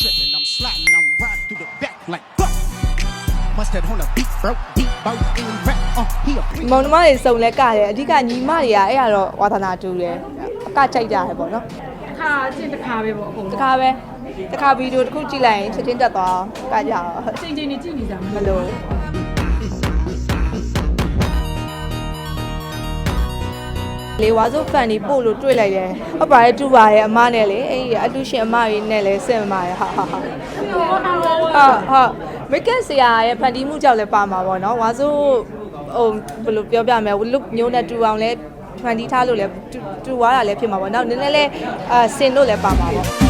tripping, I'm sliding, I'm riding through the back like fuck. Must have on a beat, bro, beat, bro, in rap, uh, he a freak. မောင်နှမတွေစုံလဲကတယ်အဓိကညီမတွေကအဲ့ရတော့ဝါသနာတူတယ်အကကြိုက်ကြတယ်ပေါ့နော်ခါချင်းတစ်ခါပဲပေါ့အကုန်တခါပဲတခါဗီဒီယိုတစ်ခုကြည့်လိုက်ရင်ချက်ချင်းတက်သွားအောင်ကကြအောင်ချိန်ချိန်နေကြည့်နေကြမှာ မလို့ လေဝါဆိုဖန်นี่ပို့လို့တွေ့လိုက်တယ်ဟုတ်ပါတယ်တူပါရဲ့အမနဲ့လေအဲ့ဒီအတူရှင်အမကြီးနဲ့လည်းစင်ပါရဲ့ဟာဟာဟာဟာဟာမိတ်ကက်ဆရာရဲ့ဖန်တီးမှုကြောင့်လည်းပါမှာပေါ့နော်ဝါဆိုဟိုဘယ်လိုပြောပြမလဲလုမျိုးနဲ့တူအောင်လဲဖန်တီးထားလို့လည်းတူတူသွားတာလည်းဖြစ်မှာပေါ့နောက်နည်းနည်းလေးအာစင်လို့လည်းပါမှာပေါ့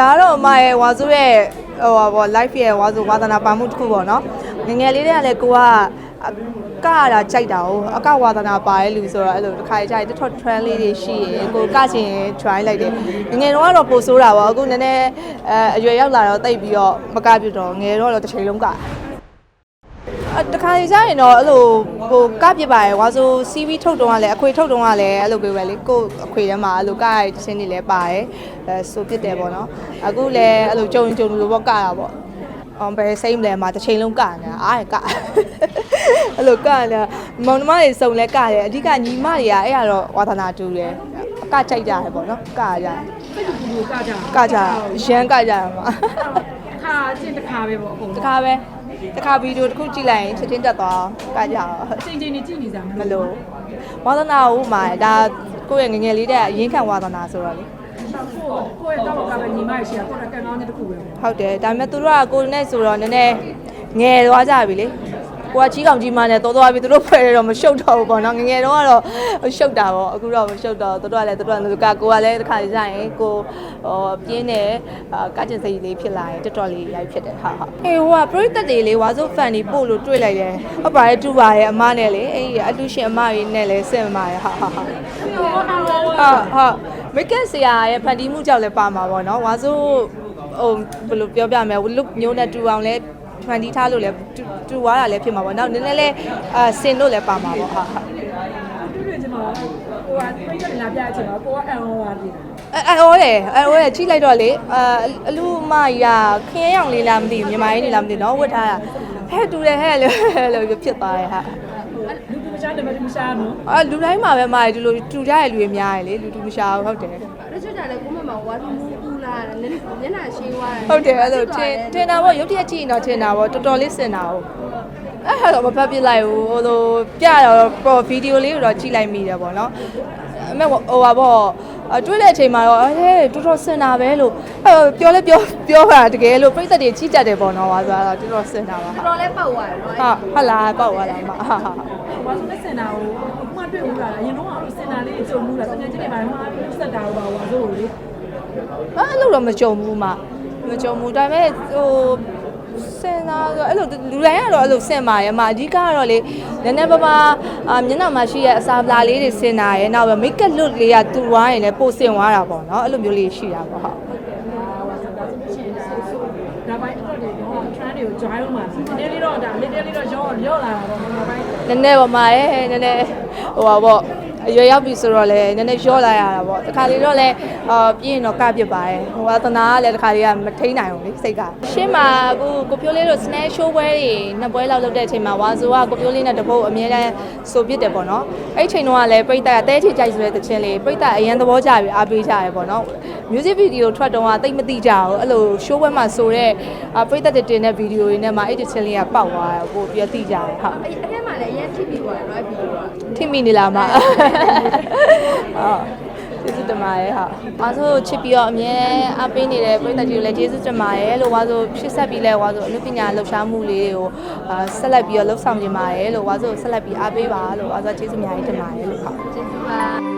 ဒါကတော့အမရဲ့ဝါဆိုရဲ့ဟိုပါပေါ့ live ရဲ့ဝါဆိုဝါသနာပါမှုတစ်ခုပေါ့နော်ငယ်ငယ်လေးတည်းကလည်းကိုကအကရတာကြိုက်တာ哦အကဝါသနာပါရဲ့လူဆိုတော့အဲ့လိုတစ်ခါကြိုက်တော် trend လေးတွေရှိရယ်ကိုကချင် try လိုက်တယ်ငယ်ငယ်တော့ကတော့ပိုဆိုးတာပေါ့အခုနည်းနည်းအဲအရွယ်ရောက်လာတော့တိတ်ပြီးတော့မကပြတ်တော့ငယ်တော့တော့တစ်ချိန်လုံးကအ တခါကြရင်တော့အဲ့လိုဟိုကပြစ်ပါရယ်ဝါဆို CV ထုတ်တုံးကလည်းအခွေထုတ်တုံးကလည်းအဲ့လိုပဲပဲလေကို့အခွေထဲမှာအဲ့လိုကရတဲ့ချင်းတွေလည်းပါတယ်အဲဆိုပြစ်တယ်ပေါ့နော်အခုလည်းအဲ့လိုကြုံကြုံလို့ပေါ့ကတာပေါ့အောင်ပဲစိမ့်လဲမှာတစ်ချိန်လုံးကနေတာအားရကအဲ့လိုကနေတာမောင်နှမတွေစုံလဲကတယ်အဓိကညီမတွေကအဲ့ရတော့ဝါသနာတူတယ်အကကြိုက်ကြတယ်ပေါ့နော်ကကြတယ်စိတ်တူတူကကြကကြရမ်းကကြရမှာ ခါချင်းတစ်ခါပဲပေါ့အကုန်တခါပဲတခါဗီဒီယိုတစ်ခုကြည့်လိုက်ရင်ချက်ချင်းတက်သွားအောင်ကကြအောင်ချိန်ချိန်နေကြည့်နေကြမှာမလို့ဝါသနာဟိုမှာဒါကိုယ့်ရဲ့ငယ်ငယ်လေးတဲ့အရင်ခံဝါသနာဆိုတော့လေကိုကိုရဲ့တော့ကပဲညီမရှိတာကိုကကန်ကောင်းတဲ့တစ်ခုပဲပေါ့ဟုတ်တယ်ဒါပေမဲ့သူတို့ကကိုယ်နဲ့ဆိုတော့နည်းနည်းငယ်သွားကြပြီလေ ကိုကကြီးကောင်ကြီးမနဲ့တော်တော်ပြီသူတို့ဖွဲ့ရတော့မရှုပ်တော့ဘူးပေါ့နော်ငယ်ငယ်တော့ကတော့ရှုပ်တာပေါ့အခုတော့မရှုပ်တော့သူတို့ကလည်းသူတို့ကလည်းကကိုကလည်းတစ်ခါကြာရင်ကိုဟောပြင်းတယ်ကကြင်စိတ်လေးဖြစ်လာရင်တော်တော်လေးရိုက်ဖြစ်တယ်ဟာဟာအေးဟိုကပရိသတ်တွေလေဝါဆိုဖန်นี่ပို့လို့တွေ့လိုက်တယ်ဟုတ်ပါတယ်တူပါရဲ့အမနဲ့လေအဲ့ဒီအတူရှင်အမကြီးနဲ့လည်းစင်ပါရဲ့ဟာဟာဟာဟာဟာမိတ်ကက်ဆရာရဲ့ဖန်တီးမှုကြောင့်လည်းပါမှာပေါ့နော်ဝါဆိုဟိုဘယ်လိုပြောပြမလဲလုမျိုးနဲ့တူအောင်လဲ ဖန်တီးထားလို့လည်းတူတူသွားတာလည်းဖြစ်မှာပေါ့နောက်နည်းနည်းလေးအာစင်လို့လည်းပါမှာပေါ့ဟာဟာတူတူချင်းမှာကိုကပြည့်ရလာပြချင်တော့ကိုကအန်ဟောပါပြီအဲအော်တယ်အော်တယ်ချိလိုက်တော့လေအာအလူမကြီးကခင်းရောင်လေးလားမသိဘူးမြန်မာရင်းနေလားမသိဘူးနော်ဝတ်ထားတာဟဲ့တူတယ်ဟဲ့လို့လို့ဖြစ်သွားတယ်ဟာလူတူမရှာတယ်မတူမရှာနော်အာလူတိုင်းမှာပဲမာဒီလိုတူကြရတဲ့လူတွေများတယ်လေလူတူမရှာဘူးဟုတ်တယ် တချို့ကြလည်းကိုမမဝါသူမူပူလာတယ်မျက်နှာရှင်းသွားတယ်ဟုတ်တယ်အဲ့လိုထင်ထင်တာပေါ့ရုပ်တရက်ကြည့်ရင်တော့ထင်တာပေါ့တော်တော်လေးစင်တာဟုတ်အဲ့ဟာတော့မဖတ်ပြလိုက်ဘူးဟိုလိုပြတော့ပေါ့ဗီဒီယိုလေးကိုတော့ကြည့်လိုက်မိတယ်ပေါ့နော်အမေဟိုပါပေါ့အတွေ့တဲ့အချိန်မှာတော့အဲတော်တော်စင်တာပဲလို့အဲပြောလဲပြောပြောတာတကယ်လို့ပြိသက်တွေကြီးကြတယ်ပေါ့နော်ဟာဆိုတော့တော်တော်စင်တာပါတော်တော်လေးပောက်သွားတယ်နော်ဟာဟုတ်လားပေါ့သွားလားမဟာဟာဝါဆိုတဲ့စင်တာကိုမှတွေ့ဦးလာအရင်တော့အဲ့စင်တာလေး ကြုံမှုလားတကယ်ချင်းနေမှာဟာဆက်တာပါဝါဆိုလေအဲ့လိုတော့မကြုံဘူးမမကြုံဘူးဒါပေမဲ့ဟိုစင်တာဆိုအဲ့လိုလူတိုင်းကတော့အဲ့လိုစင်ပါရဲ့အမအဓိကကတော့လေနည်းနည်းပါးပါးအာမျက်နှာမှာရှိရဲ့အစာပလာလေးတွေစင်တာရဲ့နောက်ပဲမိတ်ကပ်လွတ်လေးကတူသွားရင်လည်းပို့စင်သွားတာပေါ့နော်အဲ့လိုမျိုးလေးရှိတာပေါ့ဟုတ်ဒါပိုင်းတော့ဒီတော့ trend တွေကို join လုပ်မှာဒီနေ့လေးတော့ဒါလေးလေးတော့ရောရောလာတာတော့ဒါပိုင်းနည်းနည်းပါမှာရဲ့နည်းနည်းဟိုပါပေါ့ အရွယ်ရောက်ပြီဆိုတော့လည်းနည်းနည်းရောလာရတာပေါ့တခါလေတော့လည်းအာပြင်းတော့ကပြစ်ပါတယ်ဟိုဝါသနာကလည်းတခါလေကမထိန်နိုင်ဘူးလေစိတ်ကရှင်းမှာအခုကိုပြိုးလေးတို့ snack show ပွဲတွေနှစ်ပွဲလောက်လုပ်တဲ့အချိန်မှာဝါဆိုကကိုပြိုးလေးနဲ့တပုတ်အမြဲတမ်းဆိုပြစ်တယ်ပေါ့နော်အဲ့ချိန်တုန်းကလည်းပြိတ္တာတဲချီကြိုက်ဆိုတဲ့တခြင်းလေးပြိတ္တာအရင်သဘောကျပြီအားပေးကြရပေါ့နော် music video ထွက်တော့ကတိတ်မသိကြဘူးအဲ့လို show ပွဲမှာဆိုတဲ့ပြိတ္တာတွေတင်တဲ့ video တွေနဲ့မှအဲ့တခြင်းလေးကပေါက်သွားတယ်ပို့ပြီးသိကြတယ်ဟုတ်အဲ့အဲ့ထဲမှာလည်းအရင်ထိပြီးသွားတယ်နော်ဗီဒီယိုကထိမိနေလားမဟုတ်ကျေးဇူးတင်ပါတယ်ဟာဝါဆိုချစ်ပြီးတော့အမြဲအားပေးနေတဲ့ပြည်သက်ကြီးကိုလည်းကျေးဇူးတင်ပါတယ်လို့ဝါဆိုရှစ်ဆက်ပြီးလဲဝါဆိုအနုပညာလှူရှားမှုလေးတွေကိုအာဆက်လက်ပြီးတော့လှုပ်ဆောင်နေပါတယ်လို့ဝါဆိုဆက်လက်ပြီးအားပေးပါလို့ဝါဆိုကျေးဇူးအများကြီးတင်ပါတယ်လို့ဟုတ်ကျေးဇူးပါ